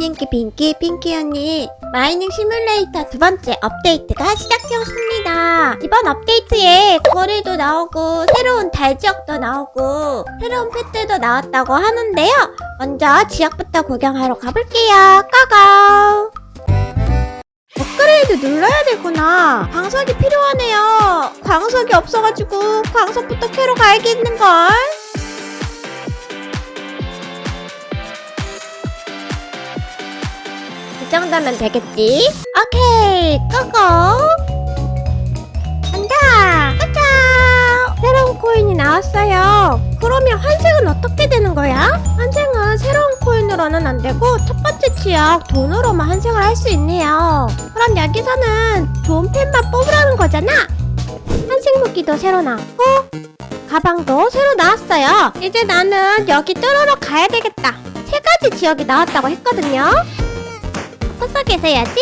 핑키 핑키 핑키 언니 마이닝 시뮬레이터 두 번째 업데이트가 시작되었습니다. 이번 업데이트에 거리도 나오고 새로운 달 지역도 나오고 새로운 펫들도 나왔다고 하는데요. 먼저 지역부터 구경하러 가볼게요. 고고! 업그레이드 눌러야 되구나. 광석이 필요하네요. 광석이 없어가지고 광석부터 캐러 가야겠는걸? 정도면 되겠지? 오케이, 고고! 간다! 가자! 새로운 코인이 나왔어요. 그러면 환생은 어떻게 되는 거야? 환생은 새로운 코인으로는 안 되고 첫 번째 지역 돈으로만 환생을 할 수 있네요. 그럼 여기서는 좋은 펜만 뽑으라는 거잖아? 환생 무기도 새로 나왔고 가방도 새로 나왔어요. 이제 나는 여기 뚫으러 가야 되겠다. 세 가지 지역이 나왔다고 했거든요. 구석에서 해야지.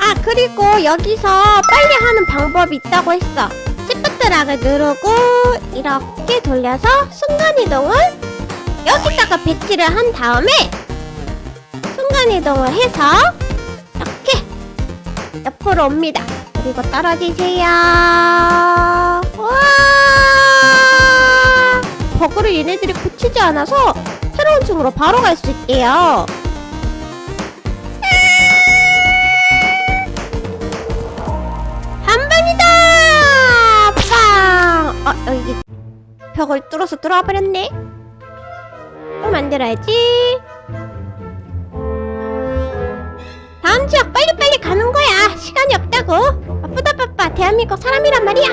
아, 그리고 여기서 빨리 하는 방법이 있다고 했어. 시프트락을 누르고 이렇게 돌려서 순간이동을 여기다가 배치를 한 다음에 순간이동을 해서 이렇게 옆으로 옵니다. 그리고 떨어지세요. 와! 버그를 얘네들이 고치지 않아서 새로운 층으로 바로 갈 수 있대요. 벽을 뚫어서 들어와 버렸네. 또 만들어야지. 다음 지역 빨리빨리 가는 거야. 시간이 없다고. 바쁘다 바빠. 대한민국 사람이란 말이야.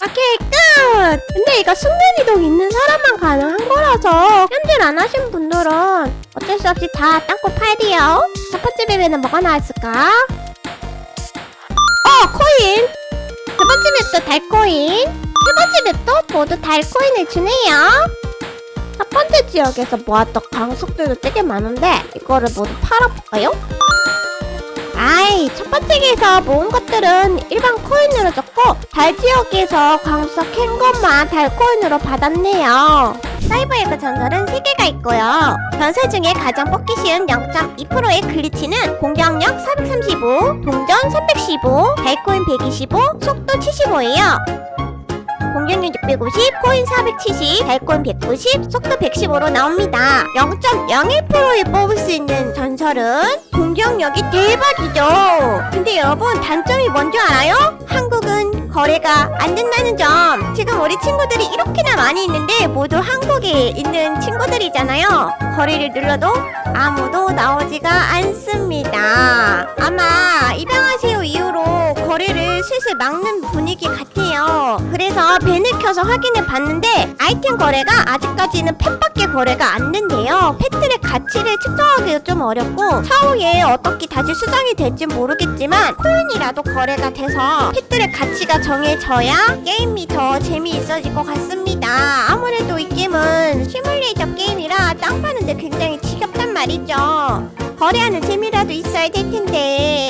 오케이 끝! 근데 이거 순간 이동 있는 사람만 가능한 거라서 현질 안 하신 분들은 어쩔 수 없이 다 땅콩 파야 돼요. 첫 번째 맵에는 뭐가 나왔을까? 어 코인! 두 번째 달코인 세 번째 맵도 모두 달코인을 주네요. 첫 번째 지역에서 모았던 강석들도 되게 많은데 이거를 모두 팔아볼까요? 아이 첫 번째에서 모은 것들은 일반 코인으로 줬고 달 지역에서 광석 캔 것만 달 코인으로 받았네요. 사이버에그 전설은 3개가 있고요. 전설 중에 가장 뽑기 쉬운 0.2%의 글리치는 공격력 435, 동전 315, 달코인 125, 속도 75예요. 공격력 650, 코인 470, 달코인 190, 속도 115로 나옵니다. 0.01%에 뽑을 수 있는 전설은 공격력이 대박이죠. 근데 여러분 단점이 뭔지 알아요? 한국은 거래가 안 된다는 점. 지금 우리 친구들이 이렇게나 많이 있는데 모두 한국에 있는 친구들이잖아요. 거래를 눌러도 아무도 나오지가 않습니다. 아마 입양하세요 이후 로 거래를 슬슬 막는 분위기 같아요. 그래서 벤을 켜서 확인해 봤는데 아이템 거래가 아직까지는 펫밖에 거래가 안 된대요. 펫들의 가치를 측정하기도 좀 어렵고 차후에 어떻게 다시 수정이 될지 모르겠지만 코인이라도 거래가 돼서 펫들의 가치가 정해져야 게임이 더 재미있어질 것 같습니다. 아무래도 이 게임은 시뮬레이터 게임이라 땅 파는데 굉장히 지겹단 말이죠. 거래하는 재미라도 있어야 될 텐데